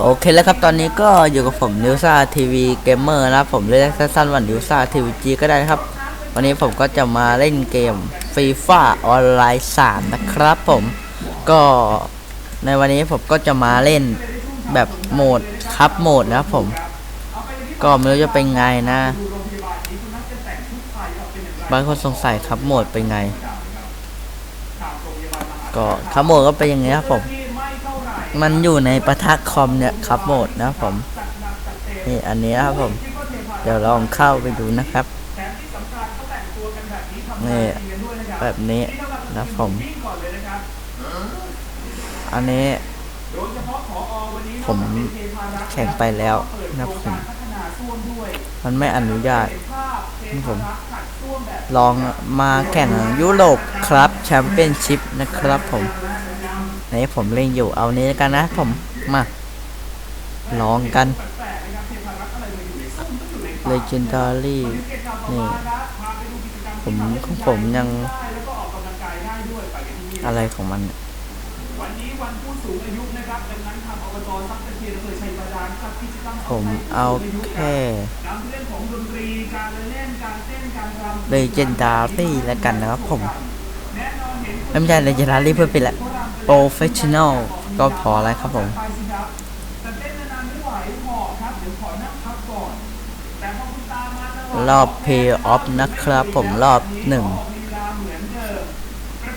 โอเคแล้วครับตอนนี้ก็อยู่กับผมนิวซ่าทีวีเกมเมอร์นะครับผมเรียกสั้นๆว่านิวซ่าทีวีจีก็ได้นะครับ วันนี้ผมก็จะมาเล่นเกมฟีฟ่าออนไลน์3นะครับผมก็ในวันนี้ผมก็จะมาเล่นแบบโหมดคับโหมดนะครับผมก็ไม่รู้จะเป็นไงนะบางคนสงสัยครับโหมดเป็นไง ก็ครับโหมดก็เป็นอย่างนี้ครับผม มันอยู่ในประทักคอมเนี่ยครับโหมดนะครับผมนี่อันนี้ครับผม เดี๋ยวลองเข้าไปดูนะครับนี่แบบนี้นะครับผม อันนี้ ผมแข่งไปแล้วนะครับผมมันไม่อนุญาตนี่ผม ลองมาแข่งยุโรปครับแชมเปี้ยนชิพนะครับผม ในผมเล่นอยู่เอานี้แล้วกันนะผมมาลองกัน Legendary นี่ผมของผมยังอะไรของมันผมเอาแค่ Legendary แล้วกันนะครับผมไม่ใช่ Legendary เพื่อเป็นแหละ Professional ก็พอแล้วครับผมรอบ Pay Off นะครับผมรอบหนึ่ง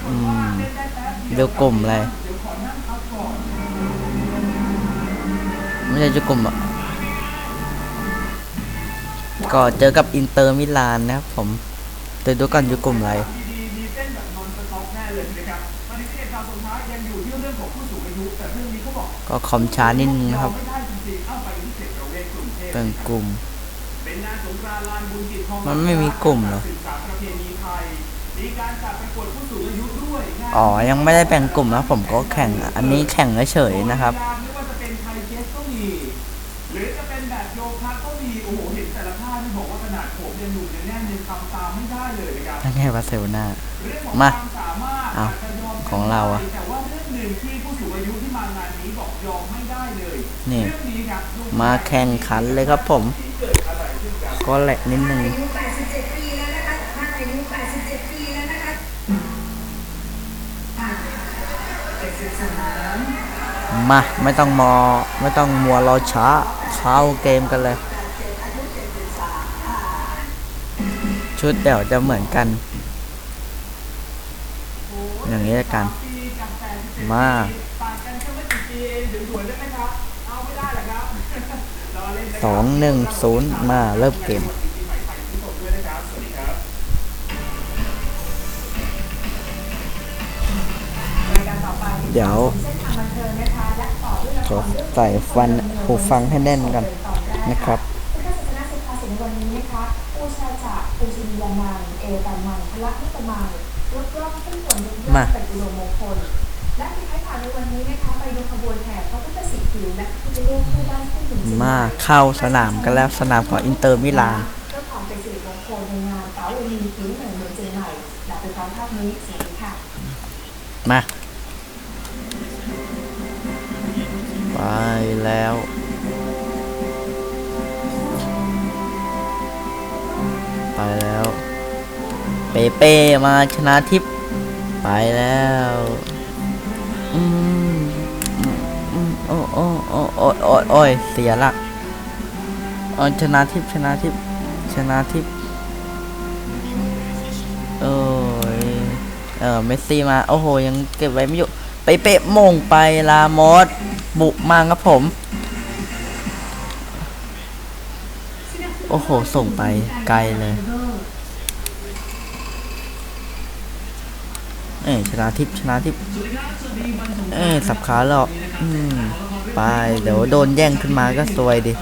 อืมดูกลุ่มอะไรไม่ใช่จะกลุ่มอะก็เจอกับอินเตอร์มิลานนะครับผมเดี๋ยวดูกันอยู่กลุ่มอะไร ก็คอมช้านิดนึงครับเป็นกลุ่ม มันไม่มีกลุ่มเหรออ๋อ ยังไม่ได้แบ่งกลุ่มนะผมก็แข่ง อันนี้แข่งเฉยๆนะครับนั่นไงวาเซลนามา เอาของเราอะ นึ่งที่ผู้สูงอายุที่มางานนี้บอกยอมไม่ได้เลยนี่เรื่องนี้ครับดูมาแข่งขันเลยครับผมก็แหลกนิดนึง อายุ87 ปีแล้วนะคะท่านอายุ87 ปีแล้วนะคะอ่า73 มาไม่ต้องมอไม่ต้องมัวรอช้าเข้าเกมกันเลย ชุดเดี๋ยวจะเหมือนกัน อย่างนี้ละกัน มาต่างกันแค่ไม่กี่ปีเองถึงสวยได้ไหมครับเอาไม่ได้หรอกครับรอเล่นนะสองหนึ่งศูนย์มาเริ่มเกมเดี๋ยว ขอใส่ฟันหูฟังให้แน่นกันนะครับพุทธศาสนาสุภาษิตในวันนี้นะคะปูชาจากปูชินียานังเอตันมังพละนิตมังยกย่องขึ้นส่วนยกย่องมาเป็นอุดมมงคล และที่ท้ายผ่านในวันนี้นะคะไปดูขบวนแห่พระพุทธสิทธิและพระพุทธรูปคู่บ้านคู่เมืองเชียงใหมาเข้าสนามกันแล้วสนามของอินเตอร์มิลานเพื่อความเป็นสิริมงคลในงานเก๋าลีผิวเหนือเมืองเชียงใหม่อยากไปฟังภาพนี้สวัสดีค่ะมาไปแล้วไปแล้ว เปเป้มาชนะทิพย์ไปแล้ว อืมอืมอืมโอ้โอ้โอ้โอ้โอ้โอ้ยเสียละออชนะทิพชนะทิพชนะทิพโอ้ยเออเมสซี่มา โอ้โห ยังเก็บไว้ไม่อยู่ ไปเปะโมงไปลามอสบุกมาครับผม โอ้โห ส่งไปไกลเลยเอ้ยชนะทิพชนะทิพ เอ้สับขาหรอกอืมไปเดี๋ยวโดนแย่งขึ้นมาก็สวยดิ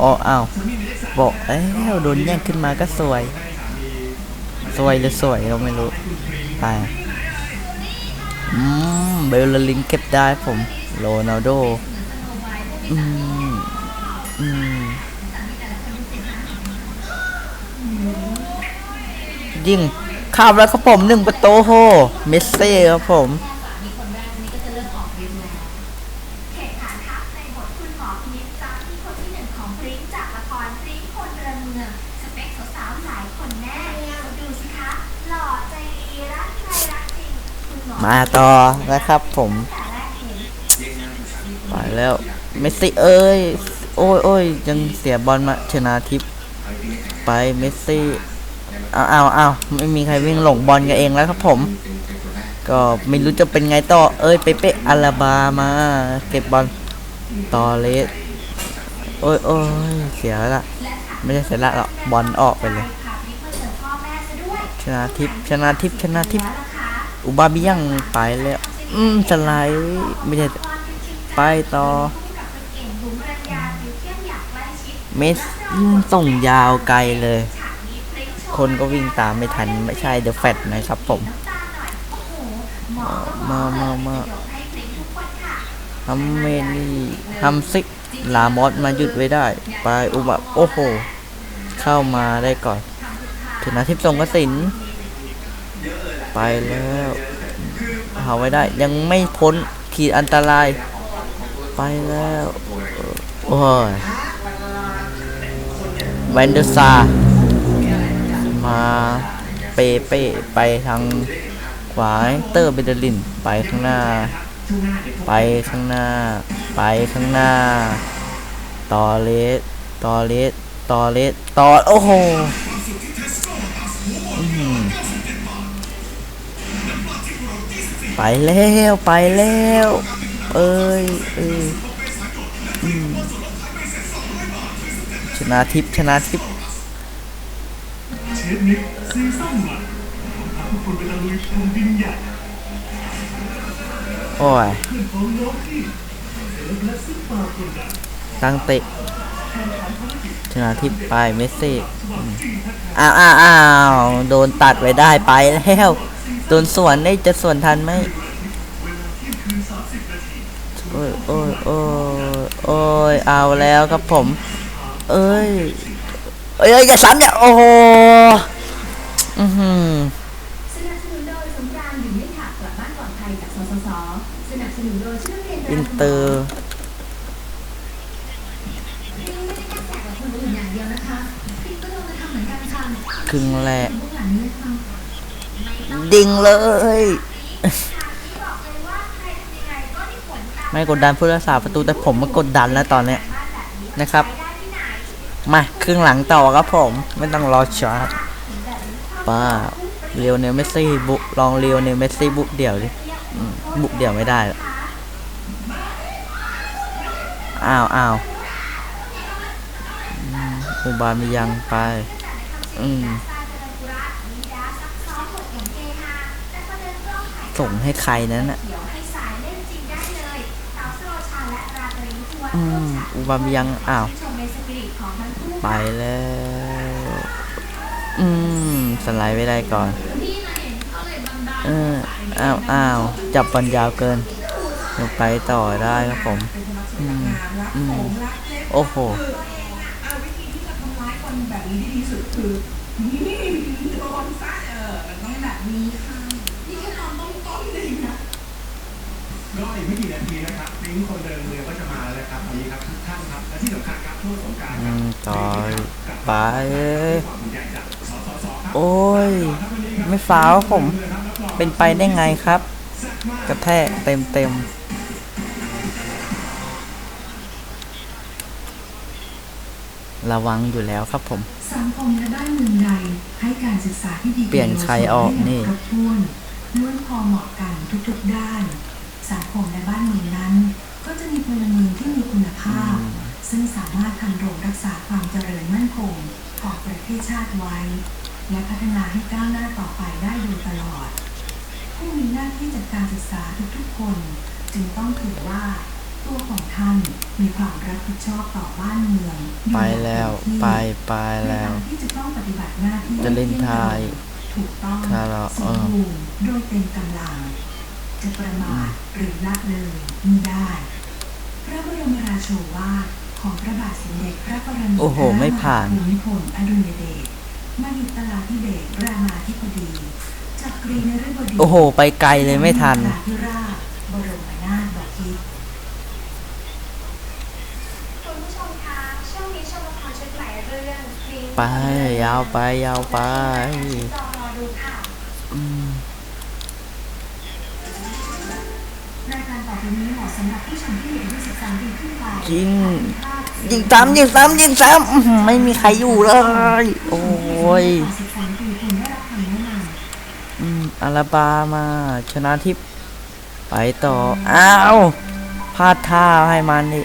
อ๋ออ้าวบอกแล้วโดนแย่งขึ้นมาก็สวย สวยหรือสวยเราไม่รู้ ไปอืมเบลลินเก็บได้ผมโรนัลโดอืมอืมยิงข้ามแล้วครับผมหนึ่งประตูโหเมสซี่ครับผม มเขตฐานทัพในบทคุณหมอพินิจซ้ำที่คนที่หนึ่งของพริ้งจากละครพริ้งคนเรือนเมือง สเปคสาวๆหลายคนแน่ดูสิคะ หล่อใจดีรักใครรักจริงคุณหมอมาต่อนะครับผมไปแล้ว เมสซี่เอ้ย โอ้ยโอ้ยยังเสียบอลมาชนะทิพย์ไปเมสซี่อ้าวอ้าวอ้าไม่มีใครวิ่งหลงบอลกันเองแล้วครับผม ก็ไม่รู้จะเป็นไงต่อ เอ้ยเปเป้อาราบามา เก็บบอลต่อเลสโอ้ยโอ้ยเสียละ ไม่ใช่เสียละหรอกบอลออกไปเลย ชนะทิพชนะทิพชนะทิพย์แล้วล่ะคะอุบาบิยังไปแล้ว อืมสไลด์ไม่ใช่ไปต่อ เมรัญญาฟิวเทียมอยากใกล้ชิดเมสอืมส่งยาวไกลเลย คนก็วิ่งตามไม่ทัน ไม่ใช่เดอะแฟตนะครับผม มามามาทุกคนค่ะฮัมเมนี่ฮัมซิกลามอสมาหยุดไว้ได้ ไปอุบะโอ้โห เข้ามาได้ก่อนชนะทิพย์ส่งกสิน ไปแล้วเอาไว้ได้ ยังไม่พ้นขีดอันตราย ไปแล้ว โอ้ยแวนเดอร์ซา มาเปเป้ไปทาง ขวาเตอร์เบเดลินไปข้างหน้า ไปข้างหน้า ไปข้างหน้าต่อเลสต่อเลสต่อเลสต่อโอ้โหไปแล้วไปแล้วเอ้ยเอ้ยอืมชนะทิพย์ชนะทิพ ย์เชฟนิกซีซั่นใหม่พาทุกคนไปตะลุยแผ่นดินใหญ่โอ้ยเพื่อนของโลกี้เซเลบและซุปเปอร์คนดังตั้งเตะชนะทิพย์ไปเมสซี่อ้าวอ้าวอ้าวโดนตัดไว้ได้ไปแล้วโดนสวนได้จะสวนทันไหมโอ้ยโอ้ยโอ้ยโอ้ยเอาแล้วครับผม เอ้ยเอ้ยเอ้ยอย่าซ้ำอย่าโอ้อือหือ อินเตอร์พี่ไม่ได้แค่แจกกับคนอื่นอย่างเดียวนะคะพี่ก็ลงมาทำเหมือนกันค่ะครึ่งแหละดิ่งเลย ไม่กดดันผู้รักษาประตูแต่ผมมากดดันแล้วตอนเนี้ยนะครับ มาครึ่งหลังต่อครับผม ไม่ต้องรอช้าป้าเรียวเนลเมสซี่บุลองเรียวเนลเมสซี่บุกเดี่ยวดิบุกเดี่ยวไม่ได้หรอ อ้าวอ้าวอุบามียังไปอืมส่งเฮฮาแต่ปส่งให้ใครนั้นน่ะเดี๋ยวให้สายเล่นจริงได้เลยสาวสโลชาและราตรีวิทยวัฒน์อืมอุบามียังอ้าว ไปแล้ว อืมสไลด์ไม่ได้ก่อนเห็นเขาเลยบันดาลเอออ้าวอ้าวจับบอลยาวเกินลงไปต่อได้ครับผม อืม อืมโอ้โหอ่าวิธีที่จะทำร้ายคนแบบนี้ที่ดีสุดคือนี่โดนซะเออมันต้องแบบนี้ค่ะนี่แค่นอนต้มต้มเองนะก็อีกไม่กี่นาทีนะครับลิงคนเดินเรือก็จะมาแล้วครับนนี้ครับทุกท่านครับและที่สำคัญครับช่วงสงกรารคอืรับต่อยไปเอ้ยโอ้ย ไม่ฟ้าวผมเป็นไปได้ไงครับ กระแทกเต็มเต็ม ระวังอยู่แล้วครับผม สังคมและบ้านเมืองใดให้การศึกษาที่ดีเปลี่ยนใครออกนี่ครบถ้วนล้วนพอเหมาะกันทุกๆด้าน สังคมและบ้านเมืองนั้น ก็จะมีพลเมืองที่มีคุณภาพ ซึ่งสามารถทำรงรักษาความเจริญมั่นคงของประเทศชาติไว้ และพัฒนาให้ก้าวหน้าต่อไปได้โดยตลอด ผู้มีหน้าที่จัดการศึกษาทุกๆคน จึงต้องถือว่า ตัวของท่านมีความรับผิดชอบต่อบ้านเมืองอยู่ไปแล้วอย่างเต็มที่ไปไปแล้วในการที่จะต้องปฏิบัติหน้าที่จะเล่นทายถูกต้องถ้าเราสเอมอบูรณ์โดยเต็มกำลัง จะประมาทหรือละเลยมิได้ พระบรมราโชวาทของพระบาทสมเด็จพระปรมินทรโอ้โหไม่ผ่านภูมิพลอดุลยเดชมหิตลาธิเบศรรามาธิบดีจักรีนฤบดีโอ้โห ไปไกลเลยไม่ทันพระธิราชบรมนาถบพิตร เรื่องพริ้งไป ยาวไป ยาวไป รอรอดูค่ะ อืม รายการต่อไปนี้เหมาะสำหรับผู้ชมที่อายุ13ปีขึ้นไปยิง ยิงซ้ำยิงซ้ำยิงซ้ำอื้อหือไม่มีใครอยู่เลย โอ้ยต่อ13ปีคุณได้รับคำแนะนำอืมอาราบามา ชนะทิพย์ไปต่อ อ้าวพลาดท่าให้มันนี่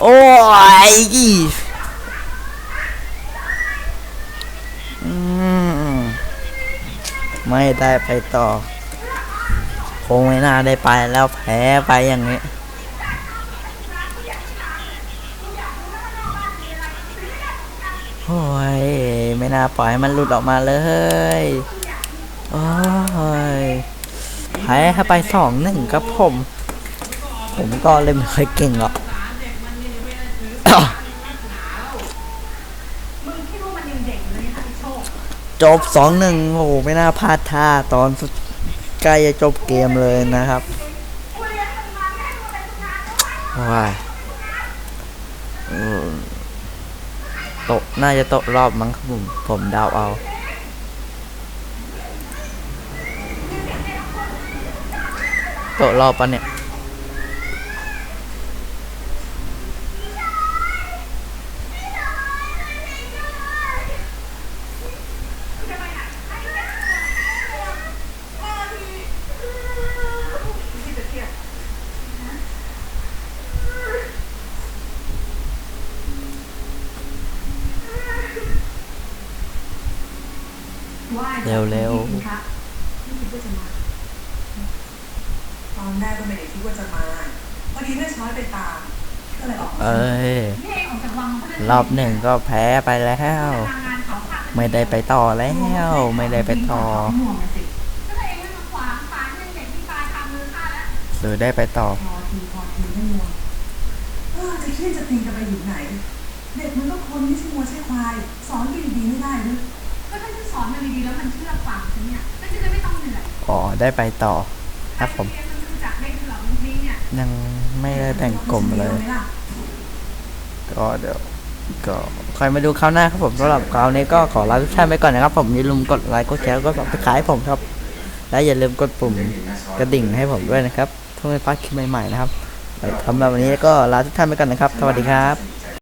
โอืมไม่ได้ไปต่อ คงไม่น่าได้ไปแล้วแพ้ไปอย่างนี้โอ้ยไม่น่าปล่อยให้มันหลุดออกมาเลยโอ้ยแพ้ถ้าไปสองหนึ่งครับผม ผมก็เล่นไม่ค่อยเก่งหรอก จบสองหนึ่งโอ้โหไม่น่าพลาดท่าตอนใกล้จะจบเกมเลยนะครับว้ายตกน่าจะตกรอบมั้งครับผมผมเดาเอาตกรอบปะเนี่ย เร็วเร็วไม่คิดว่าจะมาตอนแรกก็ไม่ได้คิดว่าจะมาพอดีแม่ช้อยไปตามก็เลยออกมาเอ้ยนี่เองออกจากวังมาก็เลยรอบหนึ่งก็แพ้ไปแล้วทำงานเขาฝากไม่ได้ไปต่อแล้ว ไม่ได้ไปต่อห่วงนะสิก็เลยไม่มาขวางฝานยังเด็กที่ตายคามือข้าแล้วหรือได้ไปต่อพอทีพอทีไม่ห่วงเออจะเครียดจะตีกันไปอยู่ไหน เด็กมันก็คนไม่ใช่วัวใช่ควาย สอนดีดีๆไม่ได้หรือก็ถ้าจะ สอนมันดีๆแล้วมันเชื่อฟังฉันเนี่ยก็จะได้ไม่ต้องเหนื่อยอ๋อได้ไปต่อครับผมเรียนมันรู้จักได้เหรอมันพริ้งเนี่ยยังไม่ได้แต่งกลุ่มเลยไหล่ะก็เดี๋ยวก็คอยมาดูคราวหน้าครับผมสำหรับคราวนี้ก็ขอลาทุกท่านไปก่อนนะครับ ผมอย่าลืมกดไลค์กดแชร์กดซับสไครต์ผมครับ และอย่าลืมกดปุ่มกระดิ่งให้ผมด้วยนะครับเพื่อไม่พลาดคลิปใหม่ๆนะครับไปสำหรับวันนี้ก็ลาทุกท่านไปก่อนนะครับ สวัสดีครับ